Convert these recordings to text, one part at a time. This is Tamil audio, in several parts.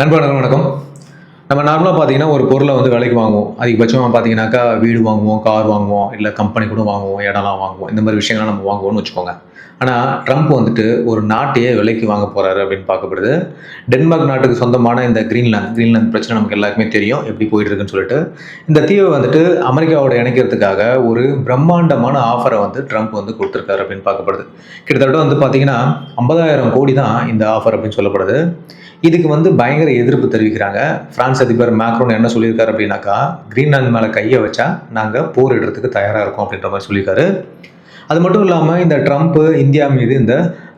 நண்பர்கள் வணக்கம். நம்ம நார்மலாக பார்த்தீங்கன்னா ஒரு பொருளை வந்து விலைக்கு வாங்குவோம். அதிகபட்சமாக பார்த்தீங்கன்னாக்கா வீடு வாங்குவோம் கார் வாங்குவோம் இல்லை கம்பெனி கூட வாங்குவோம் இடம்லாம் வாங்குவோம். இந்த மாதிரி விஷயங்கள்லாம் நம்ம வாங்குவோம்னு வச்சுக்கோங்க. ஆனால் ட்ரம்ப் வந்துட்டு ஒரு நாட்டையே விலைக்கு வாங்க போகிறாரு அப்படின்னு பார்க்கப்படுது. டென்மார்க் நாட்டுக்கு சொந்தமான இந்த கிரீன்லாந்து கிரீன்லாந்து பிரச்சனை நமக்கு எல்லாருக்குமே தெரியும். எப்படி போயிட்டு இருக்குன்னு சொல்லிட்டு. இந்த தீவை வந்துட்டு அமெரிக்காவோட இணைக்கிறதுக்காக ஒரு பிரம்மாண்டமான ஆஃபரை வந்து ட்ரம்ப் வந்து கொடுத்துருக்காரு அப்படின்னு பார்க்கப்படுது. கிட்டத்தட்ட வந்து பார்த்தீங்கன்னா ஐம்பதாயிரம் கோடி தான் இந்த ஆஃபர் அப்படின்னு சொல்லப்படுது. இதுக்கு வந்து பயங்கர எதிர்ப்பு தெரிவிக்கிறாங்க. பிரான்ஸ் அதிபர் மேக்ரோன் என்ன சொல்லியிருக்காரு அப்படின்னாக்கா கிரீன்லாந்து மேலே கையை வச்சா நாங்கள் போர் இடுறதுக்கு தயாராக இருக்கோம் அப்படின்ற மாதிரி சொல்லியிருக்காரு. அது மட்டும் இல்லாமல் இந்த ட்ரம்ப்பு இந்தியா மீது இந்த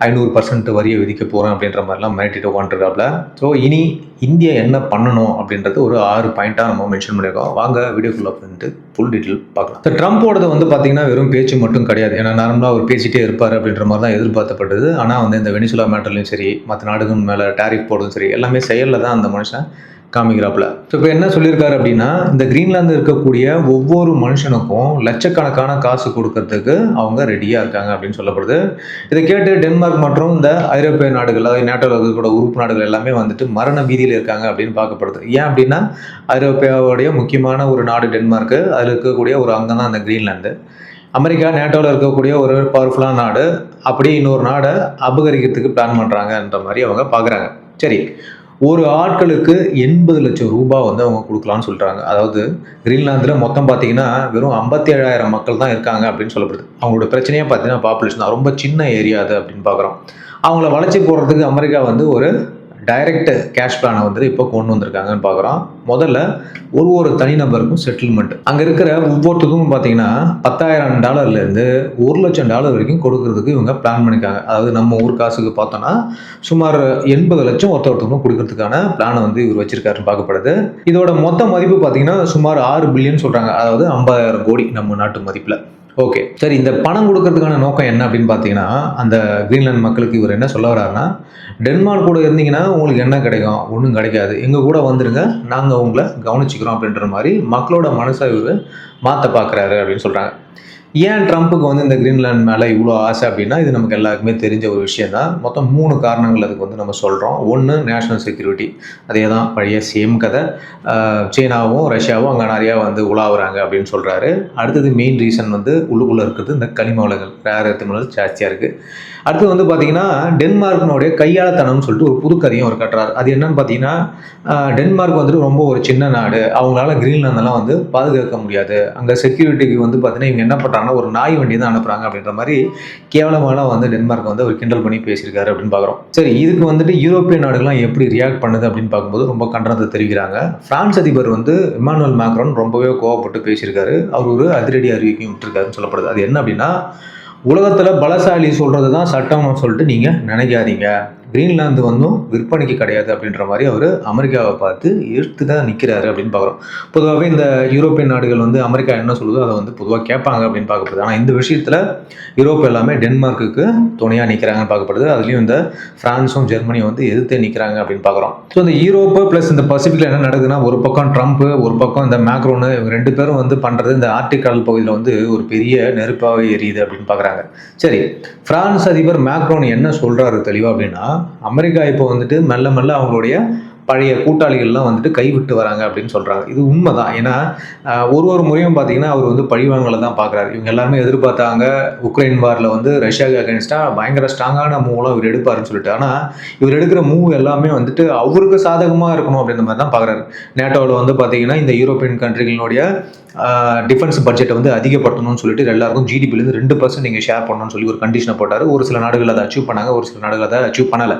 ஐநூறு பர்சன்ட் வரியை விதிக்க போகிறோம் அப்படின்ற மாதிரிலாம் மிரட்டிட்டு உட்காந்துருக்காப்புல ஸோ இனி இந்தியா என்ன பண்ணணும் அப்படின்றது ஒரு ஆறு பாயிண்ட்டாக நம்ம மென்ஷன் பண்ணியிருக்கோம் வாங்க வீடியோக்குள்ளே வந்துட்டு ஃபுல் டீட்டெயில் பார்க்கலாம். இந்த ட்ரம்ப்போடது வந்து பார்த்தீங்கன்னா வெறும் பேச்சு மட்டும் கிடையாது. ஏன்னா நார்மலாக அவர் பேசிட்டே இருப்பார் அப்படின்ற மாதிரி தான் எதிர்பார்த்தப்பட்டது. ஆனால் வந்து இந்த வெனிசுலா மேட்டர்லையும் சரி மற்ற நாடுகள் மேலே டேரிஃப் போடுறதும் சரி எல்லாமே செயலில் தான் அந்த மனுஷன் காமிக்கிறாப்புல. ஸோ இப்போ என்ன சொல்லியிருக்காரு அப்படின்னா இந்த கிரீன்லாந்து இருக்கக்கூடிய ஒவ்வொரு மனுஷனுக்கும் லட்சக்கணக்கான காசு கொடுக்கறதுக்கு அவங்க ரெடியாக இருக்காங்க அப்படின்னு சொல்லப்படுது. இதை கேட்டு டென்மார்க் மற்றும் இந்த ஐரோப்பிய நாடுகள் அதாவது நேட்டோவில் இருக்கக்கூடிய உறுப்பு நாடுகள் எல்லாமே வந்துட்டு மரண பீதியில் இருக்காங்க அப்படின்னு பார்க்கப்படுது. ஏன் அப்படின்னா ஐரோப்பியாவுடைய முக்கியமான ஒரு நாடு டென்மார்க்கு அதில் இருக்கக்கூடிய ஒரு அங்கம் தான் அந்த கிரீன்லாந்து அமெரிக்கா நேட்டோவில் இருக்கக்கூடிய ஒரு பவர்ஃபுல்லான நாடு அப்படியே இன்னொரு நாடை அபகரிக்கிறதுக்கு பிளான் பண்ணுறாங்கன்ற மாதிரி அவங்க பார்க்குறாங்க. சரி ஒரு ஆட்களுக்கு எண்பது லட்சம் ரூபாய் வந்து அவங்க கொடுக்கலாம்னு சொல்கிறாங்க அதாவது கிரீன்லாந்தில் மொத்தம் பார்த்தீங்கன்னா வெறும் ஐம்பத்தி ஏழாயிரம் மக்கள் தான் இருக்காங்க அப்படின்னு சொல்லப்படுது. அவங்களோட பிரச்சனையே பார்த்தீங்கன்னா பாப்புலேஷன் தான். ரொம்ப சின்ன ஏரியா அது அப்படின்னு பார்க்குறோம் அவங்கள வளர்ச்சி போடுறதுக்கு அமெரிக்கா வந்து ஒரு டைரக்ட் கேஷ் பிளானை வந்து இப்போ கொண்டு வந்திருக்காங்கன்னு பார்க்குறோம் முதல்ல ஒரு ஒரு தனிநபருக்கும் செட்டில்மெண்ட் அங்கே இருக்கிற ஒவ்வொருத்துக்கும் பார்த்தீங்கன்னா பத்தாயிரம் டாலர்லேருந்து ஒரு லட்சம் டாலர் வரைக்கும் கொடுக்கறதுக்கு இவங்க பிளான் பண்ணியிருக்காங்க அதாவது நம்ம ஊர் காசுக்கு பார்த்தோன்னா சுமார் எண்பது லட்சம் ஒருத்த ஒருத்தருக்கும் கொடுக்கறதுக்கான பிளானை வந்து இவர் வச்சிருக்காருன்னு பார்க்கப்படுது. இதோட மொத்த மதிப்பு பார்த்தீங்கன்னா சுமார் ஆறு பில்லியன் சொல்கிறாங்க அதாவது ஐம்பதாயிரம் கோடி நம்ம நாட்டு மதிப்பில். ஓகே சரி இந்த பணம் கொடுக்கறதுக்கான நோக்கம் என்ன அப்படின்னு பார்த்தீங்கன்னா அந்த கிரீன்லாந்து மக்களுக்கு இவர் என்ன சொல்ல வர்றாருன்னா டென்மார்க் கூட இருந்தீங்கன்னா உங்களுக்கு என்ன கிடைக்கும்? ஒன்றும் கிடைக்காது. எங்கள் கூட வந்துருங்க. நாங்கள் உங்களை கவனிச்சிக்கிறோம் அப்படின்ற மாதிரி மக்களோட மனசை இவர் மாற்ற பார்க்குறாரு அப்படின்னு சொல்கிறாங்க ஏன் ட்ரம்ப்புக்கு வந்து இந்த கிரீன்லாண்ட் மேலே இவ்வளோ ஆசை அப்படின்னா இது நமக்கு எல்லாருக்குமே தெரிஞ்ச ஒரு விஷயம் தான் மொத்தம் மூணு காரணங்கள் அதுக்கு வந்து நம்ம சொல்கிறோம் ஒன்று நேஷனல் செக்யூரிட்டி அதே தான் பழைய சேம் கதை. சீனாவும் ரஷ்யாவும் அங்கே நிறையா வந்து உலாவுறாங்க அப்படின்னு சொல்கிறாரு அடுத்தது மெயின் ரீசன் வந்து உள்ளுக்குள்ளே இருக்கிறது இந்த கனிம வளங்கள் ரேர் எர்த் ஜாஸ்தியாக இருக்குது அடுத்து வந்து பார்த்தீங்கன்னா டென்மார்க்கினுடைய கையாளத்தனம்னு சொல்லிட்டு ஒரு புது கதையும் அவர் கட்டுறாரு. அது என்னன்னு பார்த்தீங்கன்னா டென்மார்க் வந்துட்டு ரொம்ப ஒரு சின்ன நாடு. அவங்களால கிரீன்லாந்தெல்லாம் வந்து பாதுகாக்க முடியாது. அங்கே செக்யூரிட்டிக்கு வந்து பார்த்தீங்கன்னா இவங்க என்ன பண்ணுறாங்கன்னா ஒரு நாய் வண்டி தான் அனுப்புகிறாங்க அப்படின்ற மாதிரி கேவலமான வந்து டென்மார்க் வந்து அவர் கிண்டல் பண்ணி பேசியிருக்காரு அப்படின்னு பார்க்குறோம் சரி இதுக்கு வந்துட்டு யூரோப்பிய நாடுகள்லாம் எப்படி ரியாக்ட் பண்ணுது அப்படின்னு பார்க்கும்போது ரொம்ப கண்டனத்தை தெரிவிக்கிறாங்க. பிரான்ஸ் அதிபர் வந்து இமானுவல் மேக்ரோன் ரொம்பவே கோவப்பட்டு பேசியிருக்காரு. அவர் ஒரு அதிரடி அறிவிக்கையும் விட்டுருக்காருன்னு சொல்லப்படுது. அது என்ன அப்படின்னா உலகத்தில் பலசாலி சொல்கிறது தான் சட்டம்னு சொல்லிட்டு நீங்கள் நினைக்காதீங்க. கிரீன்லாந்து வந்தும் விற்பனைக்கு கிடையாது அப்படின்ற மாதிரி அவர் அமெரிக்காவை பார்த்து எடுத்து தான் நிற்கிறாரு அப்படின்னு பார்க்குறோம். பொதுவாகவே இந்த யூரோப்பியன் நாடுகள் வந்து அமெரிக்கா என்ன சொல்லுதோ அதை வந்து பொதுவாக கேட்பாங்க அப்படின்னு பார்க்கப்படுது. ஆனால் இந்த விஷயத்தில் யூரோப் எல்லாமே டென்மார்க்குக்கு துணையாக நிற்கிறாங்கன்னு பார்க்கப்படுது. அதுலேயும் இந்த ஃப்ரான்ஸும் ஜெர்மனியும் வந்து எதிர்த்தே நிற்கிறாங்க அப்படின்னு பார்க்குறோம். ஸோ இந்த யூரோப்பு ப்ளஸ் இந்த பசிபிக்கில் என்ன நடக்குதுன்னா ஒரு பக்கம் ட்ரம்ப்பு ஒரு பக்கம் இந்த மேக்ரோனு இவங்க ரெண்டு பேரும் வந்து பண்ணுறது இந்த ஆர்டிக் கடல் பகுதியில் வந்து ஒரு பெரிய நெருப்பாகவே எரியுது அப்படின்னு பார்க்குறாங்க. சரி ஃப்ரான்ஸ் அதிபர் மேக்ரோன் என்ன சொல்கிறாரு தெளிவாக அப்படின்னா அமெரிக்கா இப்போ வந்துட்டு மெல்ல மெல்ல அவங்களுடைய பழைய கூட்டாளிகள்லாம் வந்துட்டு கைவிட்டு வராங்க அப்படின்னு சொல்கிறாங்க இது உண்மை தான் ஏன்னா ஒரு ஒரு முறையும் பார்த்தீங்கன்னா அவர் வந்து பழிவாங்கலை தான் பார்க்குறாரு இவங்க எல்லாருமே எதிர்பார்த்தாங்க உக்ரைன் வாரில் வந்து ரஷ்யாவுக்கு அகேன்ஸ்டாக பயங்கர ஸ்ட்ராங்கான மூவ்லாம் இவர் எடுப்பாருன்னு சொல்லிட்டு. ஆனால் இவர் எடுக்கிற மூவ் எல்லாமே வந்துட்டு அவருக்கு சாதகமாக இருக்கணும் அப்படின்ற மாதிரி தான் பார்க்குறாரு நேட்டோவில் வந்து பார்த்தீங்கன்னா இந்த யூரோப்பியன் கண்ட்ரிகளினுடைய டிஃபென்ஸ் பட்ஜெட்டை வந்து அதிகப்படுத்தணும்னு சொல்லிட்டு எல்லாருக்கும் ஜிடிபிலேருந்து ரெண்டு பர்சன்ட் நீங்கள் ஷேர் பண்ணணும்னு சொல்லி ஒரு கண்டிஷனை போட்டார். ஒரு சில நாடுகள் அதை அச்சீவ் பண்ணாங்க ஒரு சில நாடுகள் அதை அச்சீவ் பண்ணலை.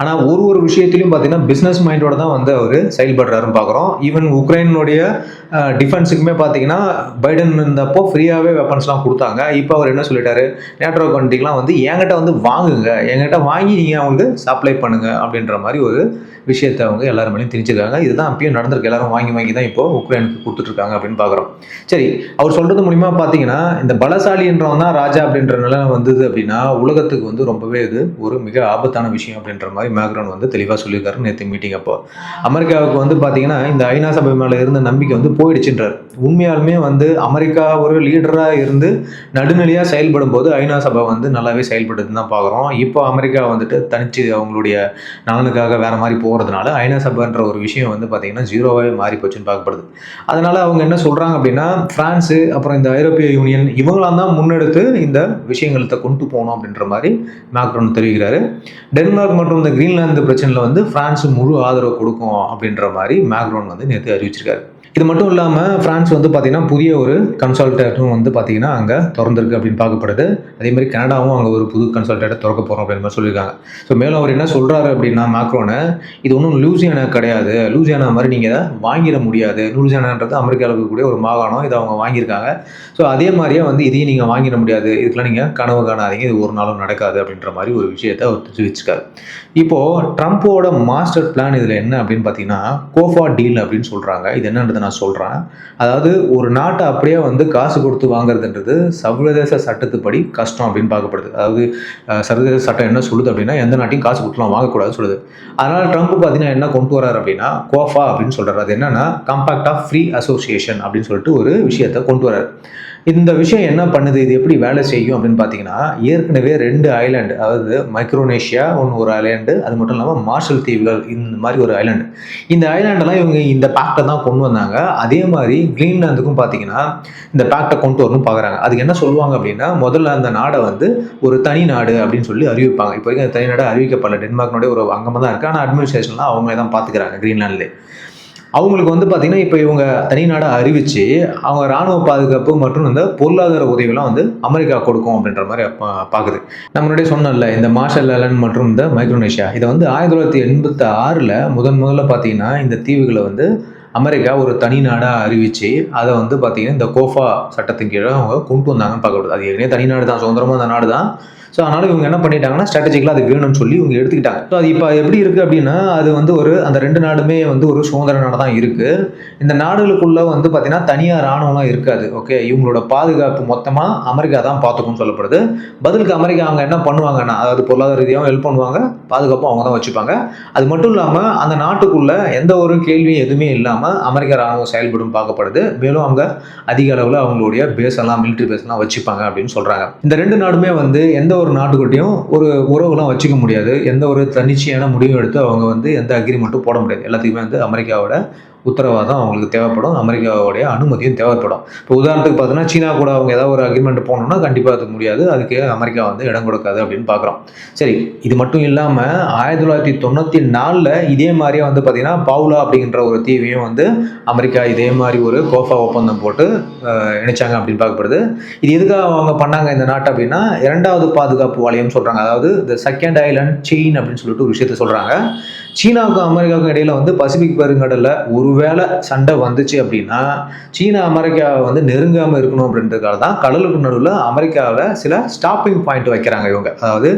ஆனால் ஒரு ஒரு விஷயத்திலையும் பார்த்தீங்கன்னா பிஸ்னஸ் மைண்டோட தான் வந்து அவர் செயல்படுறாருன்னு பார்க்குறோம் ஈவன் உக்ரைனுடைய டிஃபென்ஸுக்குமே பார்த்தீங்கன்னா பைடன் இருந்தப்போ ஃப்ரீயாகவே வெப்பன்ஸ்லாம் கொடுத்தாங்க. இப்போ அவர் என்ன சொல்லிட்டாரு? நேட்டோ கண்ட்ரிக்கெலாம் வந்து என்கிட்ட வந்து வாங்குங்க. என்கிட்ட வாங்கி நீங்கள் அவங்களுக்கு சப்ளை பண்ணுங்க. அப்படின்ற மாதிரி ஒரு விஷயத்தை அவங்க எல்லாரும் மேலேயும் திணிச்சிருக்காங்க. இதுதான் அப்பயும் நடந்திருக்கு. எல்லாரும் வாங்கி வாங்கி தான் இப்போ உக்ரைனுக்கு கொடுத்துட்ருக்காங்க அப்படின்னு பார்க்குறோம் சரி அவர் சொல்கிறது மூலிமா பார்த்தீங்கன்னா இந்த பலசாலின்றவன் தான் ராஜா அப்படின்ற நிலை வந்தது அப்படின்னா உலகத்துக்கு வந்து ரொம்பவே இது ஒரு மிக ஆபத்தான விஷயம் அப்படின்ற மாதிரி மேக்ரான் வந்து தெளிவாக சொல்லியிருக்காரு நேற்று மீட்டிங் அப்போ. அமெரிக்காவுக்கு வந்து பார்த்தீங்கன்னா இந்த ஐநா சபை மேலே இருந்த நம்பிக்கை வந்து போயிடுச்சுன்றார். உண்மையாலுமே வந்து அமெரிக்கா ஒரு லீடராக இருந்து நடுநிலையாக செயல்படும் போது ஐநா சபை வந்து நல்லாவே செயல்படுதுன்னு தான் பார்க்குறோம் இப்போ அமெரிக்கா வந்துட்டு தனிச்சு அவங்களுடைய நலனுக்காக வேறு மாதிரி போகிறதுனால ஐநா சபைன்ற ஒரு விஷயம் வந்து பார்த்தீங்கன்னா ஜீரோவாகவே மாறி போச்சுன்னு பார்க்கப்படுது. அதனால் அவங்க என்ன சொல்கிறாங்க அப்படின்னா ஃப்ரான்ஸு அப்புறம் இந்த ஐரோப்பிய யூனியன் இவங்களாம் தான் முன்னெடுத்து இந்த விஷயங்களத்தை கொண்டு போகணும் அப்படின்ற மாதிரி மேக்ரோன் தெரிவிக்கிறாரு. டென்மார்க் மற்றும் இந்த கிரீன்லாந்து பிரச்சனையில் வந்து பிரான்ஸ் முழு ஆதரவு கொடுக்கும் அப்படின்ற மாதிரி மேக்ரோன் வந்து நேற்று அறிவிச்சிருக்காரு. இது மட்டும் இல்லாமல் ஃப்ரான்ஸ் வந்து பார்த்தீங்கன்னா புதிய ஒரு கன்சல்டேட்டும் வந்து பார்த்தீங்கன்னா அங்கே திறந்திருக்கு அப்படின்னு பார்க்கப்படுது. அதே மாதிரி கனடாவும் அங்கே ஒரு புது கன்சல்டேட்டை திறக்க போகிறோம் அப்படின்னு மாதிரி சொல்லியிருக்காங்க. ஸோ மேலும் அவர் என்ன சொல்கிறாரு அப்படின்னா மேக்ரோனை இது ஒன்றும் லூசியானா கிடையாது. லூசியானா மாதிரி நீங்கள் இதை வாங்கிட முடியாது. லூசியானான்றது அமெரிக்காவில் இருக்கக்கூடிய ஒரு மாகாணம். இதை அவங்க வாங்கியிருக்காங்க. ஸோ அதே மாதிரியே வந்து இதையும் நீங்கள் வாங்கிட முடியாது. இதுக்கெல்லாம் நீங்கள் கனவு காணாதீங்க. இது ஒரு நாளும் நடக்காது அப்படின்ற மாதிரி ஒரு விஷயத்தை அவர் தெரிவிச்சிருக்காரு. இப்போது ட்ரம்ப்போட மாஸ்டர் பிளான் இதில் என்ன அப்படின்னு பார்த்தீங்கன்னா கோஃபா டீல் அப்படின்னு சொல்கிறாங்க இது என்னன்றது நான் சொல்கிறேன் அதாவது ஒரு நாட்டை அப்படியே வந்து காசு கொடுத்து வாங்குறதுன்றது சர்வதேச சட்டத்துப்படி கஷ்டம் அப்படின்னு பார்க்கப்படுது. அதாவது சர்வதேச சட்டம் என்ன சொல்லுது அப்படின்னா எந்த நாட்டையும் காசு கொடுத்துலாம் வாங்கக்கூடாதுன்னு சொல்லுது. அதனால் ட்ரம்ப் பார்த்தீங்கன்னா என்ன கொண்டு வராரு அப்படின்னா கோஃபா அப்படின்னு சொல்கிறார் அது என்னன்னா கம்பேக்ட் ஆஃப் ஃப்ரீ அசோசியேஷன் அப்படின்னு சொல்லிட்டு ஒரு விஷயத்தை கொண்டு வராரு இந்த விஷயம் என்ன பண்ணுது? இது எப்படி வேலை செய்யும் அப்படின்னு பார்த்தீங்கன்னா ஏற்கனவே ரெண்டு ஐலாண்டு அதாவது மைக்ரோனேஷியா ஒன்று ஒரு ஐலாண்டு அது மட்டும் இல்லாமல் மார்ஷல் தீவுகள் இந்த மாதிரி ஒரு ஐலாண்டு இந்த ஐலாண்டெல்லாம் இவங்க இந்த பேக்டை தான் கொண்டு வந்தாங்க. அதே மாதிரி கிரீன்லாந்துக்கும் பார்த்தீங்கன்னா இந்த பேக்டை கொண்டு வரணும் பார்க்குறாங்க. அதுக்கு என்ன சொல்லுவாங்க அப்படின்னா முதல்ல அந்த நாடை வந்து ஒரு தனி நாடு அப்படின்னு சொல்லி அறிவிப்பாங்க. இப்போ வரைக்கும் அந்த தனி நாடு அறிவிக்கப்படல. டென்மார்க்னுடைய ஒரு அங்கமாக தான் இருக்குது ஆனால் அட்மினிஸ்ட்ரேஷன்லாம் அவங்களே தான் பார்த்துக்கிறாங்க கிரீன்லாண்ட்லேயே அவங்களுக்கு வந்து பார்த்தீங்கன்னா இப்போ இவங்க தனி நாடாக அறிவித்து அவங்க ராணுவ பாதுகாப்பு மற்றும் இந்த பொருளாதார உதவிலாம் வந்து அமெரிக்கா கொடுக்கும் அப்படின்ற மாதிரி பார்க்குது நம்ம முன்னாடியே சொன்னோம்ல இந்த மார்ஷல் ஐலண்ட் மற்றும் இந்த மைக்ரோனேஷியா இதை வந்து ஆயிரத்தி தொள்ளாயிரத்தி எண்பத்தி ஆறில் முதன் முதல்ல பார்த்தீங்கன்னா இந்த தீவுகளை வந்து அமெரிக்கா ஒரு தனி நாடாக அறிவித்து அதை வந்து பார்த்திங்கன்னா இந்த கோஃபா சட்டத்தின் கீழே அவங்க கொண்டு வந்தாங்கன்னு பார்க்கப்படுது அது ஏற்கனவே தனி நாடு தான் சுதந்திரமாக அந்த நாடு தான். ஸோ அதனால் இவங்க என்ன பண்ணிட்டாங்கன்னா ஸ்ட்ராட்டஜிக்கலாக அது வேணும்னு சொல்லி இவங்க எடுத்துக்கிட்டாங்க. ஸோ அது இப்போ எப்படி இருக்குது அப்படின்னா அது வந்து ஒரு அந்த ரெண்டு நாடுமே வந்து ஒரு சுதந்திர நாடு தான் இருக்குது இந்த நாடுகளுக்குள்ளே வந்து பார்த்தீங்கன்னா தனியாக ராணுவம்லாம் இருக்காது ஓகே இவங்களோட பாதுகாப்பு மொத்தமாக அமெரிக்கா தான் பார்த்துக்கும்னு சொல்லப்படுது. பதிலுக்கு அமெரிக்கா அவங்க என்ன பண்ணுவாங்கன்னா அதாவது பொருளாதார ரீதியாகவும் ஹெல்ப் பண்ணுவாங்க பாதுகாப்பும் அவங்க தான் வச்சுப்பாங்க. அது மட்டும் இல்லாமல் அந்த நாட்டுக்குள்ளே எந்த ஒரு கேள்வியும் எதுவுமே இல்லாமல் அமெரிக்க ராணுவம் செயல்படும் பார்க்கப்படுது. மேலும் அவங்க அதிக அளவில் அவங்களுடைய பேஸ் எல்லாம் மிலிட்ரி பேஸ் எல்லாம் வச்சுப்பாங்க அப்படின்னு சொல்கிறாங்க இந்த ரெண்டு நாடுமே வந்து எந்த ஒரு நாட்டுக்கிட்டையும் ஒரு உறவுலாம் வச்சுக்க முடியாது. எந்த ஒரு தன்னிச்சையான முடிவும் எடுத்து அவங்க வந்து எந்த அக்ரிமெண்ட்டும் போட முடியாது. எல்லாத்துக்குமே வந்து அமெரிக்காவோட உத்தரவாதம் அவங்களுக்கு தேவைப்படும் அமெரிக்காவுடைய அனுமதியும் தேவைப்படும். இப்போ உதாரணத்துக்கு பார்த்தீங்கன்னா சீனா கூட அவங்க ஏதாவது ஒரு அக்ரிமெண்ட் போகணும்னா கண்டிப்பாக அது முடியாது. அதுக்கு அமெரிக்கா வந்து இடம் கொடுக்காது அப்படின்னு பார்க்குறோம் சரி இது மட்டும் இல்லாமல் ஆயிரத்தி தொள்ளாயிரத்தி தொண்ணூற்றி நாலில் இதே மாதிரியே வந்து பார்த்தீங்கன்னா பவுலா அப்படிங்கிற ஒரு தீவையும் வந்து அமெரிக்கா இதே மாதிரி ஒரு கோஃபா ஒப்பந்தம் போட்டு இணைச்சாங்க அப்படின்னு பார்க்கப்படுது. இது எதுக்காக அவங்க பண்ணாங்க இந்த நாட்டு அப்படின்னா இரண்டாவது பாதுகாப்பு வலயம் சொல்கிறாங்க அதாவது இந்த செகண்ட் ஐலண்ட் செயின் அப்படின்னு சொல்லிட்டு ஒரு விஷயத்த சொல்கிறாங்க சீனாவுக்கும் அமெரிக்காவுக்கும் இடையில வந்து பசிபிக் பெருங்கடலில் ஒருவேளை சண்டை வந்துச்சு அப்படின்னா சீனா அமெரிக்காவை வந்து நெருங்காமல் இருக்கணும் அப்படின்றதுக்காக தான் கடலுக்கு நடுவில் அமெரிக்காவில் சில ஸ்டாப்பிங் பாயிண்ட் வைக்கிறாங்க இவங்க. அதாவது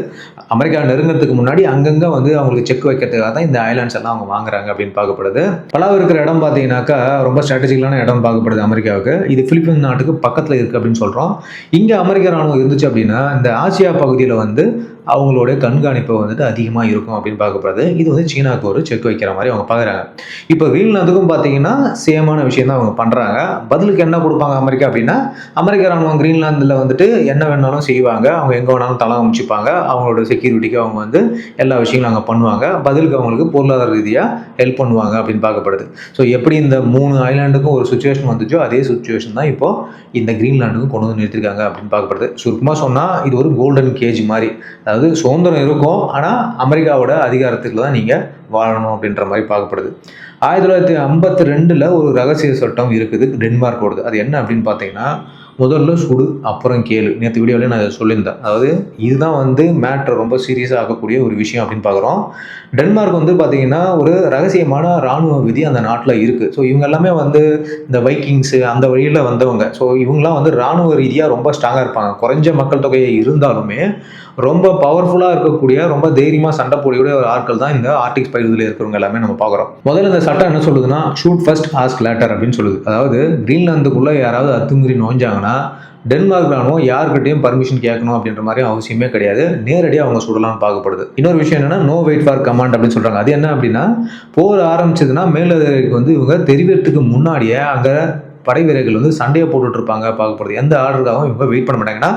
அமெரிக்கா நெருங்கிறதுக்கு முன்னாடி அங்கங்கே வந்து அவங்களுக்கு செக் வைக்கிறதுக்காக தான் இந்த ஐலாண்ட்ஸ் எல்லாம் அவங்க வாங்குறாங்க அப்படின்னு பார்க்கப்படுது. பலாவ் இருக்கிற இடம் பார்த்தீங்கன்னாக்கா ரொம்ப ஸ்ட்ராட்டஜிக்கலான இடம் பார்க்கப்படுது அமெரிக்காவுக்கு. இது பிலிப்பைன் நாட்டுக்கு பக்கத்தில் இருக்குது அப்படின்னு சொல்கிறோம் இங்கே அமெரிக்க ராணுவம் இருந்துச்சு அப்படின்னா இந்த ஆசியா பகுதியில் வந்து அவங்களுடைய கண்காணிப்பு வந்துட்டு அதிகமாக இருக்கும் அப்படின்னு பார்க்கப்படுது. இது வந்து சீனாவுக்கு ஒரு செக் வைக்கிற மாதிரி அவங்க பார்க்குறாங்க. இப்போ கிரீன்லாந்துக்கும் பார்த்தீங்கன்னா சேமான விஷயம் தான் அவங்க பண்ணுறாங்க பதிலுக்கு என்ன கொடுப்பாங்க அமெரிக்கா அப்படின்னா அமெரிக்க ராணுவம் கிரீன்லாந்தில் வந்துட்டு என்ன வேணாலும் செய்வாங்க. அவங்க எங்கே வேணாலும் தளம் அமைச்சிப்பாங்க. அவங்களோட செக்யூரிட்டிக்கு அவங்க வந்து எல்லா விஷயங்களும் அங்கே பண்ணுவாங்க. பதிலுக்கு அவங்களுக்கு பொருளாதார ரீதியாக ஹெல்ப் பண்ணுவாங்க அப்படின்னு பார்க்கப்படுது. ஸோ எப்படி இந்த மூணு ஐலாண்டுக்கும் ஒரு சுச்சுவேஷன் வந்துச்சோ அதே சுச்சுவேஷன் தான் இப்போ இந்த கிரீன்லாண்டுக்கும் கொண்டு வந்து நிறுத்திருக்காங்க அப்படின்னு பார்க்கப்படுது. சுருக்கமாக சொன்னால் இது ஒரு கோல்டன் கேஜ் மாதிரி. அதாவது சுதந்திரம் இருக்கும். ஆனால் அமெரிக்காவோட அதிகாரத்துக்கு தான் நீங்கள் வாழணும் அப்படின்ற மாதிரி பார்க்கப்படுது. ஆயிரத்தி தொள்ளாயிரத்தி ஐம்பத்தி ரெண்டில் ஒரு ரகசிய சட்டம் இருக்குது டென்மார்க்கோடது. அது என்ன அப்படின்னு பார்த்தீங்கன்னா முதல்ல சுடு அப்புறம் கேளு. நேற்று வீடியோவில் நான் அதை சொல்லியிருந்தேன். அதாவது இதுதான் வந்து மேட்ரை ரொம்ப சீரியஸாக ஆக்கக்கூடிய ஒரு விஷயம் அப்படின்னு பார்க்குறோம். டென்மார்க் வந்து பார்த்தீங்கன்னா ஒரு ரகசியமான இராணுவ விதி அந்த நாட்டில் இருக்குது ஸோ இவங்க எல்லாமே வந்து இந்த வைக்கிங்ஸு அந்த வழியில் வந்தவங்க. ஸோ இவங்களாம் வந்து இராணுவ ரீதியாக ரொம்ப ஸ்ட்ராங்காக இருப்பாங்க. குறைஞ்ச மக்கள் தொகையை இருந்தாலுமே ரொம்ப பவர்ஃபுல்லாக இருக்கக்கூடிய ரொம்ப தைரியமாக சண்டை போடக்கூடிய ஒரு ஆட்கள் தான் இந்த ஆர்டிக்ஸ் பகுதியில் இருக்கிறவங்க எல்லாமே நம்ம பார்க்குறோம். முதல்ல இந்த சட்டம் என்ன சொல்லுதுன்னா ஷூட் ஃபர்ஸ்ட் ஆஸ்க் லேட்டர் அப்படின்னு சொல்லுது. அதாவது கிரீன்லாந்துக்குள்ளே யாராவது அத்துமீறி நோஞ்சாங்கன்னா டென்மார்க் ராணுவம் யாருக்கிட்டையும் பர்மிஷன் கேட்கணும் அப்படின்ற மாதிரி அவசியமே கிடையாது. நேரடியாக அவங்க சுடலாம்னு பார்க்கப்படுது. இன்னொரு விஷயம் என்னன்னா நோ வெயிட் ஃபார் கமாண்ட் அப்படின்னு சொல்றாங்க. அது என்ன அப்படின்னா போர் ஆரம்பிச்சதுன்னா மேலதிகாரிக்கு வந்து இவங்க தெரிவிக்கிறதுக்கு முன்னாடியே அங்கே படை வீரர்கள் வந்து சண்டையை போட்டுட்ருப்பாங்க பார்க்கப்படுது. எந்த ஆர்டருக்காகவும் இவங்க வெயிட் பண்ண மாட்டாங்கன்னா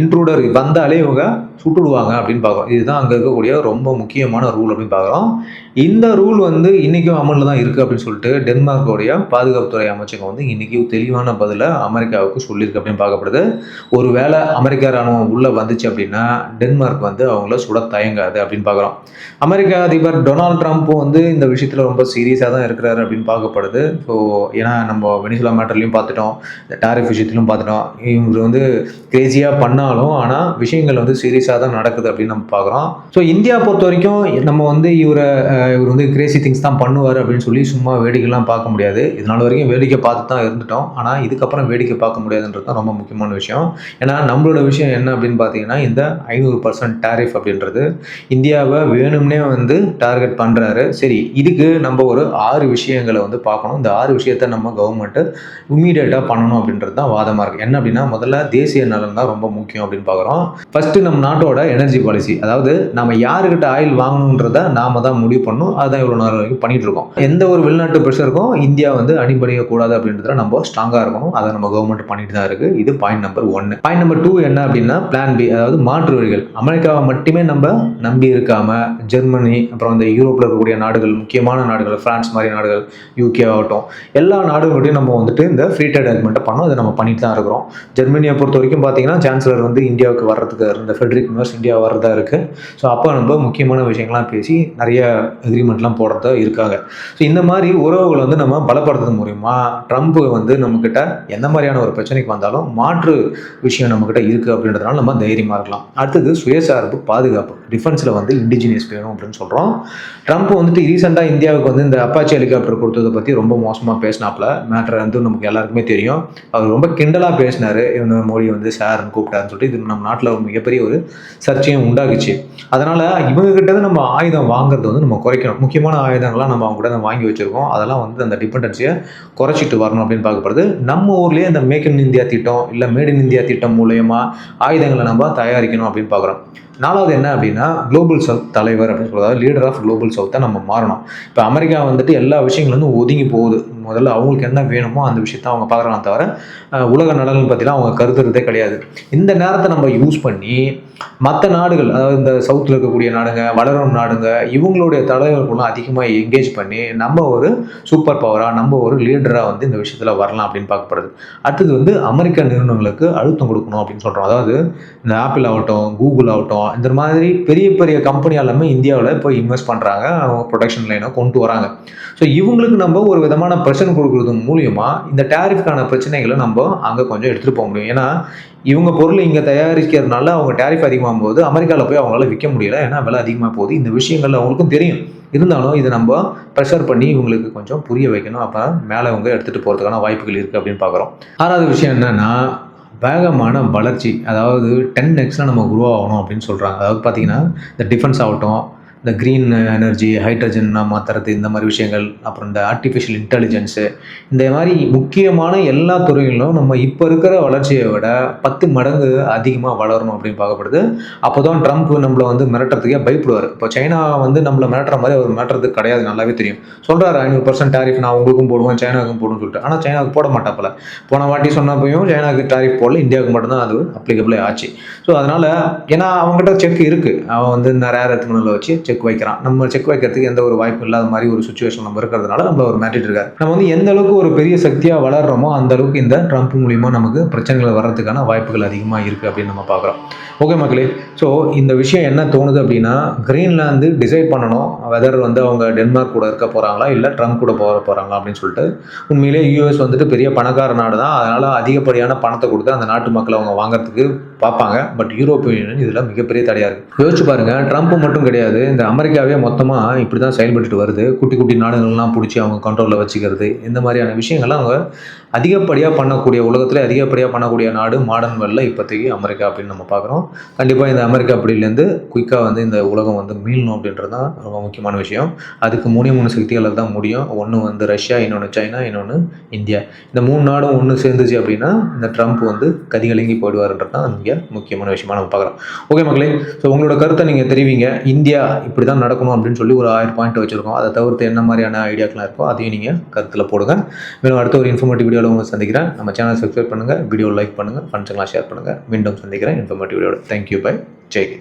இன்ட்ரூடர் வந்தாலே இவங்க சுட்டுடுவாங்க அப்படின்னு பார்க்குறோம் இதுதான் அங்கே இருக்கக்கூடிய ரொம்ப முக்கியமான ரூல் அப்படின்னு பார்க்குறோம் இந்த ரூல் வந்து இன்றைக்கும் அமலில் தான் இருக்குது அப்படின்னு சொல்லிட்டு டென்மார்க்கோடைய பாதுகாப்புத்துறை அமைச்சகம் வந்து இன்றைக்கி தெளிவான பதிலை அமெரிக்காவுக்கு சொல்லியிருக்கு அப்படின்னு பார்க்கப்படுது. ஒரு வேளை அமெரிக்கா ராணுவம் உள்ளே வந்துச்சு அப்படின்னா டென்மார்க் வந்து அவங்கள சுட தயங்காது அப்படின்னு பார்க்குறோம் அமெரிக்க அதிபர் டொனால்ட் ட்ரம்ப்பும் வந்து இந்த விஷயத்தில் ரொம்ப சீரியஸாக தான் இருக்கிறாரு அப்படின்னு பார்க்கப்படுது. ஸோ ஏன்னா நம்ம வெனிசுலா மேட்டர்லையும் பார்த்துட்டோம் இந்த டாரிஃப் விஷயத்திலும் பார்த்துட்டோம். இவங்க வந்து கிரேசியாக பண்ணாலும் ஆனால் விஷயங்கள் வந்து சீரியஸ் சீரியஸாக தான் நடக்குது அப்படின்னு நம்ம பார்க்குறோம். ஸோ இந்தியா பொறுத்த வரைக்கும் நம்ம வந்து இவரை இவர் வந்து கிரேசி திங்ஸ் தான் பண்ணுவார் அப்படின்னு சொல்லி சும்மா வேடிக்கைலாம் பார்க்க முடியாது. இதனால வரைக்கும் வேடிக்கை பார்த்து தான் இருந்துட்டோம். ஆனால் இதுக்கப்புறம் வேடிக்கை பார்க்க முடியாதுன்றது தான் ரொம்ப முக்கியமான விஷயம். ஏன்னா நம்மளோட விஷயம் என்ன அப்படின்னு பார்த்தீங்கன்னா இந்த ஐநூறு பர்சன்ட் டேரிஃப் அப்படின்றது இந்தியாவை வேணும்னே வந்து டார்கெட் பண்ணுறாரு சரி இதுக்கு நம்ம ஒரு ஆறு விஷயங்களை வந்து பார்க்கணும். இந்த ஆறு விஷயத்த நம்ம கவர்மெண்ட்டு இம்மீடியட்டாக பண்ணணும் அப்படின்றது தான் வாதமாக இருக்குது என்ன அப்படின்னா முதல்ல தேசிய நலன் தான் ரொம்ப முக்கியம் அப்படின்னு பார்க்குறோம். ஃபஸ்ட்டு நம்ம நாட்டோட எனர்ஜி பாலிசி அதாவது நம்ம யாருக்கிட்ட ஆயில் வாங்கணுன்றத நாம தான் முடிவு பண்ணணும். அதுதான் இவ்வளோ நேரம் வரைக்கும் பண்ணிட்டு இருக்கோம். எந்த ஒரு வெளிநாட்டு ப்ரெஷருக்கும் இந்தியா வந்து அணிபணிய கூடாது அப்படின்றத நம்ம ஸ்ட்ராங்காக இருக்கணும். அதை நம்ம கவர்மெண்ட் பண்ணிட்டு தான் இருக்குது இது பாயிண்ட் நம்பர் ஒன்று பாயிண்ட் நம்பர் டூ என்ன அப்படின்னா பிளான் பி அதாவது மாற்று வழிகள். அமெரிக்காவை மட்டுமே நம்ம நம்பி இருக்காம ஜெர்மனி அப்புறம் இந்த யூரோப்பில் இருக்கக்கூடிய நாடுகள் முக்கியமான நாடுகள் பிரான்ஸ் மாதிரி நாடுகள் யூகே ஆகட்டும். எல்லா நாடுகள்கிட்டையும் நம்ம வந்துட்டு இந்த ஃப்ரீ ட்ரேட் அக்ரிமெண்ட்டை பண்ணோம் அதை நம்ம பண்ணிட்டு தான் இருக்கிறோம். ஜெர்மனியை பொறுத்த வரைக்கும் பார்த்தீங்கன்னா சான்சலர் வந்து இந்தியாவுக்கு வர்றதுக்கு இருந்த ஃபெட்ரிக் இன்வெஸ்ட் இந்தியா வர்றதா இருக்குது ஸோ அப்போ நம்ம முக்கியமான விஷயங்கள்லாம் பேசி நிறைய அக்ரிமெண்ட்லாம் போடுறதா இருக்காங்க. ஸோ இந்த மாதிரி உறவுகளை வந்து நம்ம பலப்படுத்துறது மூலிமா ட்ரம்ப் வந்து நம்மக்கிட்ட எந்த மாதிரியான ஒரு பிரச்சனைக்கு வந்தாலும் மாற்று விஷயம் நம்மக்கிட்ட இருக்குது அப்படின்றதுனால நம்ம தைரியமாக இருக்கலாம். அடுத்தது சுயசார்பு பாதுகாப்பு டிஃபென்ஸில் வந்து இண்டிஜினியஸ் வேணும் அப்படின்னு சொல்கிறோம் ட்ரம்ப் வந்துட்டு ரீசெண்டாக இந்தியாவுக்கு வந்து இந்த அப்பாச்சி ஹெலிகாப்டர் கொடுத்ததை பற்றி ரொம்ப மோசமாக பேசினாப்புல. மேட்ரு வந்து நமக்கு எல்லாருக்குமே தெரியும். அவர் ரொம்ப கிண்டலாக பேசினார். இவங்க மோடி வந்து சார்னு கூப்பிட்டாருன்னு சொல்லிட்டு இது நம்ம நாட்டில் ஒரு மிகப்பெரிய ஒரு சர்ச்சையும் உண்டாகுச்சு. அதனால் இவங்க கிட்ட நம்ம ஆயுதம் வாங்குறது வந்து நம்ம குறைக்கணும். முக்கியமான ஆயுதங்கள்லாம் நம்ம அவங்க கூட வாங்கி வச்சுருக்கோம். அதெல்லாம் வந்து அந்த டிபெண்டன்சியை குறைச்சிட்டு வரணும் அப்படின்னு பார்க்கப்படுது. நம்ம ஊர்லேயே இந்த மேக் இன் இந்தியா திட்டம் இல்லை மேட் இன் இந்தியா திட்டம் மூலயமா ஆயுதங்களை நம்ம தயாரிக்கணும் அப்படின்னு பார்க்குறோம். நாலாவது என்ன அப்படின்னா குளோபல் சவுத் தலைவர் அப்படின்னு சொல்றது லீடர் ஆஃப் குளோபல் சவுத்தை நம்ம மாறணும். இப்போ அமெரிக்கா வந்துட்டு எல்லா விஷயங்களும் ஒதுங்கி போகுது. முதல்ல அவங்களுக்கு என்ன வேணுமோ அந்த விஷயத்த அவங்க பார்க்குறாங்க தவிர உலக நலன் பற்றிலாம் அவங்க கருத்துறதே கிடையாது. இந்த நேரத்தை நம்ம யூஸ் பண்ணி மற்ற நாடுகள் அதாவது இந்த சவுத்தில் இருக்கக்கூடிய நாடுங்க வளரும் நாடுங்க இவங்களுடைய தலைவர்களும் அதிகமாக என்கேஜ் பண்ணி நம்ம ஒரு சூப்பர் பவராக நம்ம ஒரு லீடராக வந்து இந்த விஷயத்தில் வரலாம் அப்படின்னு பார்க்கப்படுது. அடுத்தது வந்து அமெரிக்க நிறுவனங்களுக்கு அழுத்தம் கொடுக்கணும் அப்படின்னு சொல்கிறோம் அதாவது இந்த ஆப்பிள் ஆகட்டும் கூகுள் ஆகட்டும் இந்த மாதிரி பெரிய பெரிய கம்பெனி எல்லாமே இந்தியாவில் போய் இன்வெஸ்ட் பண்ணுறாங்க அவங்க ப்ரொடக்ஷன் லைனை கொண்டு வராங்க. ஸோ இவங்களுக்கு நம்ம ஒரு விதமான பிரச்சனை கொடுக்குறது மூலியமாக இந்த டேரிஃப்கான பிரச்சனைகளை நம்ம அங்கே கொஞ்சம் எடுத்துகிட்டு போக முடியும். ஏன்னா இவங்க பொருள் இங்கே தயாரிக்கிறதுனால அவங்க டேரிஃப் அதிகமாகும் போது அமெரிக்காவில் போய் அவங்களால விற்க முடியல. ஏன்னா விலை அதிகமாக போகுது. இந்த விஷயங்கள் அவங்களுக்கும் தெரியும். இருந்தாலும் இதை நம்ம ப்ரெஷர் பண்ணி இவங்களுக்கு கொஞ்சம் புரிய வைக்கணும். அப்போ மேலே இவங்க எடுத்துகிட்டு போகிறதுக்கான வாய்ப்புகள் இருக்குது அப்படின்னு பார்க்குறோம். ஆறாவது விஷயம் என்னென்னா வேகமான வளர்ச்சி அதாவது டென் எக்ஸில் நம்ம குரோ ஆகணும் அப்படின்னு சொல்கிறாங்க அதாவது பார்த்திங்கன்னா இந்த டிஃபென்ஸ் ஆகட்டும் இந்த க்ரீன் எனர்ஜி ஹைட்ரஜன் மாற்றுறது இந்த மாதிரி விஷயங்கள் அப்புறம் இந்த ஆர்டிஃபிஷியல் இன்டெலிஜென்ஸு இந்த மாதிரி முக்கியமான எல்லா துறைகளிலும் நம்ம இப்போ இருக்கிற வளர்ச்சியை விட பத்து மடங்கு அதிகமாக வளரணும் அப்படின்னு பார்க்கப்படுது. அப்போ தான் ட்ரம்ப் நம்மளை வந்து மிரட்டுறதுக்கே பயப்படுவார். இப்போ சைனா வந்து நம்மளை மிரட்டுற மாதிரி அவர் மிரட்டுறதுக்கு கிடையாது நல்லாவே தெரியும். சொல்கிறாரு ஐநூறு பர்சன்ட் டாரிஃப் நான் உங்களுக்கும் போடுவேன் சைனாவுக்கும் போடுன்னு சொல்லிட்டு. ஆனால் சைனாவுக்கு போட மாட்டாப்பில் போன வாட்டி சொன்னப்பையும் சைனாவுக்கு டாரிஃப் போடல இந்தியாவுக்கு மட்டும்தான் அது அப்ளிகபிளே ஆச்சு. ஸோ அதனால் ஏன்னா அவங்ககிட்ட செக் இருக்குது அவன் வந்து நிறைய ரேர் வச்சு செக் வைக்கிறான். நம்ம செக் வைக்கிறதுக்கு எந்த ஒரு வாய்ப்பு இல்லாத மாதிரி ஒரு சுச்சுவேஷன் நம்ம இருக்கிறதுனால நம்மள ஒரு மிரட்டிட்டு இருக்காரு. நம்ம வந்து எந்த அளவுக்கு ஒரு பெரிய சக்தியாக வளர்றோமோ அந்த அளவுக்கு இந்த ட்ரம்ப் மூலியமாக நமக்கு பிரச்சனைகள் வர்றதுக்கான வாய்ப்புகள் அதிகமாக இருக்குது அப்படின்னு நம்ம பார்க்குறோம். ஓகே மக்களே ஸோ இந்த விஷயம் என்ன தோணுது அப்படின்னா கிரீன்லாந்து டிசைட் பண்ணணும் வெதர் வந்து அவங்க டென்மார்க் கூட இருக்க போகிறாங்களா இல்லை ட்ரம்ப் கூட போக போகிறாங்களா அப்படின்னு சொல்லிட்டு. உண்மையிலே யூஎஸ் வந்துட்டு பெரிய பணக்கார நாடு தான். அதனால் அதிகப்படியான பணத்தை கொடுத்து அந்த நாட்டு மக்களை அவங்க வாங்குறதுக்கு பார்ப்பாங்க. பட் யூரோப்பிய யூனியன் இதில் மிகப்பெரிய தடையாக இருக்குது யோசிச்சு பாருங்கள் ட்ரம்ப் மட்டும் கிடையாது இந்த அமெரிக்காவே மொத்தமாக இப்படி தான் செயல்பட்டுட்டு வருது. குட்டி குட்டி நாடுகள்லாம் பிடிச்சி அவங்க கண்ட்ரோலில் வச்சுக்கிறது. இந்த மாதிரியான விஷயங்கள்லாம் அவங்க அதிகப்படியாக பண்ணக்கூடிய உலகத்தில் அதிகப்படியாக பண்ணக்கூடிய நாடு மாடர்ன் வேர்ல்டில் இப்போதைக்கு அமெரிக்கா அப்படின்னு நம்ம பார்க்குறோம். கண்டிப்பாக இந்த அமெரிக்கா அப்படிலேருந்து குயிக்காக வந்து இந்த உலகம் வந்து மீளணும் அப்படின்றது தான் ரொம்ப முக்கியமான விஷயம். அதுக்கு மூணு மூணு சக்திகளால் தான் முடியும். ஒன்று வந்து ரஷ்யா இன்னொன்று சைனா இன்னொன்று இந்தியா. இந்த மூணு நாடும் ஒன்று சேர்ந்துச்சு அப்படின்னா இந்த ட்ரம்ப் வந்து கதிகலங்கி போயிடுவார்ன்றது தான் இங்கே முக்கியமான விஷயமா நம்ம பார்க்குறோம். ஓகே மக்களே ஸோ உங்களோட கருத்தை நீங்கள் தெரிவிங்க. இந்தியா இப்படி தான் நடக்கணும் அப்படின்னு சொல்லி ஒரு ஆயிரம் பாயிண்ட் வச்சுருக்கோம். அதை தவிர்த்து என்ன மாதிரியான ஐடியாக்கெலாம் இருக்கோ அதையும் நீங்கள் கருத்தில் போடுங்க. மேலும் அடுத்த ஒரு இன்ஃபர்மேட்டிவ் வீடியோவில் உங்களை சந்திக்கிறேன். நம்ம சேனல் சப்ஸ்கிரைப் பண்ணுங்கள் வீடியோ லைக் பண்ணுங்கள் ஃப்ரெண்ட்ஸுங்களாம் ஷேர் பண்ணுங்கள் மீண்டும் சந்திக்கிறேன். இன்ஃபர்மேட்டிவ் வீடியோட தேங்க்யூ பை ஜெய்கே